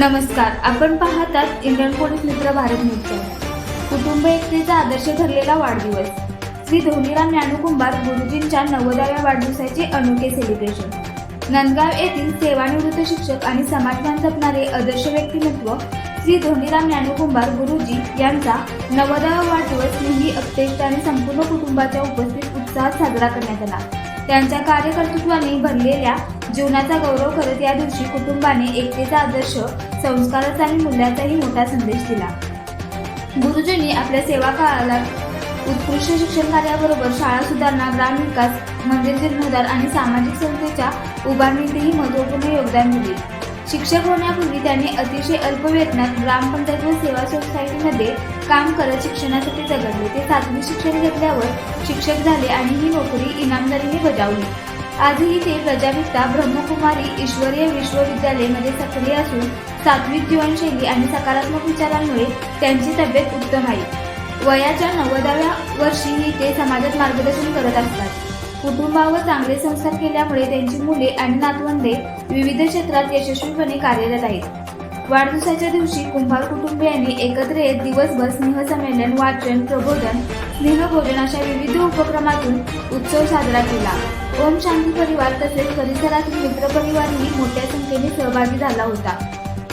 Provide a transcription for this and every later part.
नमस्कार आपण पाहतात इंडियन पोलीस मित्र भारत न्यूज चॅनल. कुटुंब एकतेचा आदर्श ठरलेला वाढदिवस. श्री धोनीराम ज्ञानकुंभार गुरुजींच्या नव्वदाव्या वाढदिवसाचे अनोखे सेलिब्रेशन नंदगाव येथील सेवानिवृत्त शिक्षक आणि समाजमान जपणारे आदर्श व्यक्तिमत्व श्री धोनीराम ज्ञानकुंभार गुरुजी यांचा नव्वदावा वाढदिवस नेहमी अत्यक्ष आणि संपूर्ण कुटुंबाच्या उपस्थित उत्साहात साजरा करण्यात आला. त्यांच्या कार्यकर्तृत्वाने भरलेल्या जीवनाचा गौरव करत या दिवशी कुटुंबाने एकतेचा आदर्श संस्काराचा आणि मूल्याचाही मोठा संदेश दिला. गुरुजींनी आपल्या सेवा काळाला उत्कृष्ट शिक्षण कार्याबरोबर शाळा सुधारणा ग्राम विकास मंदिर जीर्णोद्धार आणि सामाजिक संस्थेच्या उभारणीतही महत्त्वपूर्ण योगदान दिले. शिक्षक होण्यापूर्वी त्यांनी अतिशय अल्प वेतनात ग्रामपंचायत व सेवा सोसायटीमध्ये काम करत शिक्षणासाठी जगडले. ते सातवी शिक्षण घेतल्यावर शिक्षक झाले आणि ही नोकरी इनामदारीने बजावली. आजही ते प्रजापिता ब्रह्मकुमारी ईश्वरीय विश्वविद्यालयमध्ये सक्रिय असून सात्विक जीवनशैली आणि सकारात्मक विचारांमुळे त्यांची तब्येत उत्तम आहे. वयाच्या नव्वदाव्या वर्षीही ते समाजात मार्गदर्शन करत असतात. कुटुंबावर चांगले संस्कार केल्यामुळे त्यांची मुले आणि नातवंडे विविध क्षेत्रात यशस्वीपणे कार्यरत आहेत. वाढदिवसाच्या दिवशी कुंभार कुटुंबियांनी एकत्र येत दिवसभर स्नेहसंमेलन वाचन प्रबोधन स्नेहभोजन अशा विविध उपक्रमातून उत्सव साजरा केला. ओम शांती परिवार तसेच परिसरातील मित्रपरिवारही मोठ्या संख्येने सहभागी झाला होता.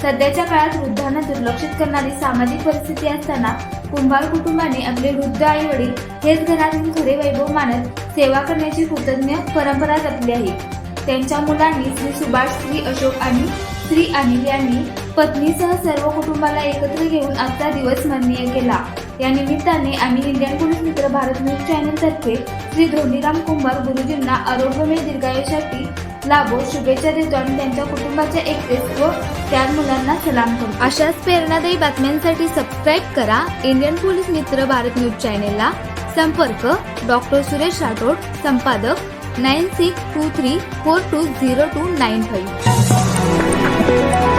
सध्याच्या काळात वृद्धांना दुर्लक्षित करणारी सामाजिक परिस्थिती असताना कुंभार कुटुंबाने आपले वृद्ध आई वडील हेच घरातील खरे वैभव मानत सेवा करण्याची कृतज्ञ परंपरा जपली आहे. त्यांच्या मुलांनी श्री सुभाष श्री अशोक आणि श्री अनिल यांनी पत्नीसह सर्व कुटुंबाला एकत्र घेऊन आजचा दिवस स्मरणीय केला. या निमित्ताने आम्ही इंडियन पोलीस मित्र भारत न्यूज चॅनलतर्फे श्री धोनीराम कुंभार गुरुजींना आरोग्यमय दीर्घायुष्यासाठी लाभो शुभेच्छा देतो आणि त्यांच्या कुटुंबाच्या एकतेस व चार मुलांना सलाम करतो. अशाच प्रेरणादायी बातम्यांसाठी सबस्क्राईब करा इंडियन पोलीस मित्र भारत न्यूज चॅनेलला. संपर्क डॉक्टर सुरेश राठोड संपादक nine six two three four two zero two nine five. Thank you.